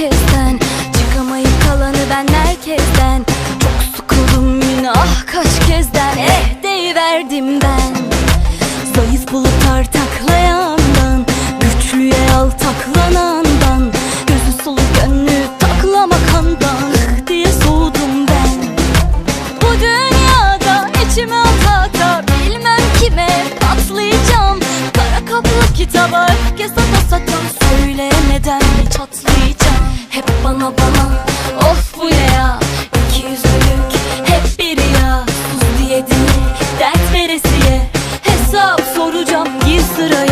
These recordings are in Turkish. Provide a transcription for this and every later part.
herkesten. Çıkamayıp kalanı ben herkesten. Çok sıkıldım yine ah kaç kezden. Eh deyiverdim ben. Zayıf bulup tartak bana bana. Of bu ne ya? İki yüzlülük hep biri ya. Sus diye dert veresiye. Hesap soracağım gir sıraya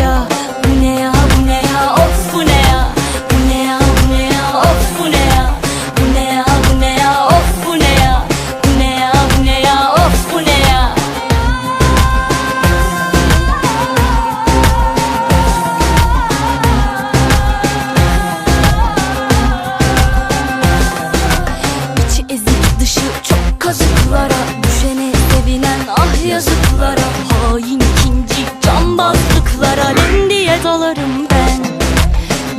kazıklara Düşene sevinen ah yazıklara Hain ikinci cambazlıklara Len diye dalarım ben.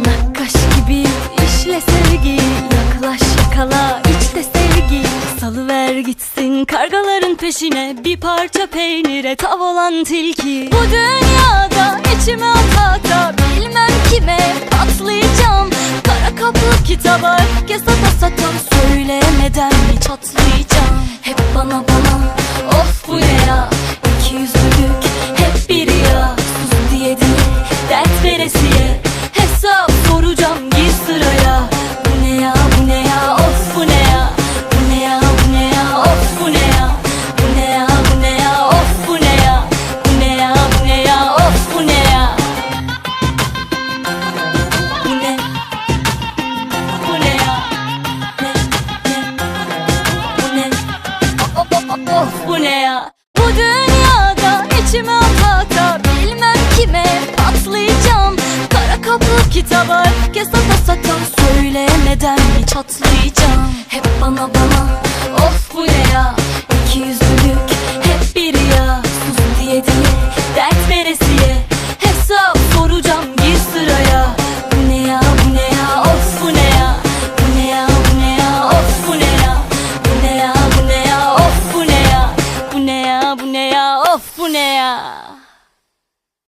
Nakkaş gibi işle sevgi Yaklaş yakala içte sevgi. Salıver gitsin kargaların peşine Bir parça peynire tav olan tilki. Bu dünyada içime atata Bilmem kime patlayacağım. Kara kaplı kitaba öfke sata sata Söylemeden mi çatlayacağım Hep Of bu dünyada içime atata Bilmem kime patlayacağım Kara kaplı kitaba sata sata Söylemeden mi çatlayacağım Hep bana bana of bu ne ya? İki yüzlülük hep biri ya Sus diye değil dert veresiye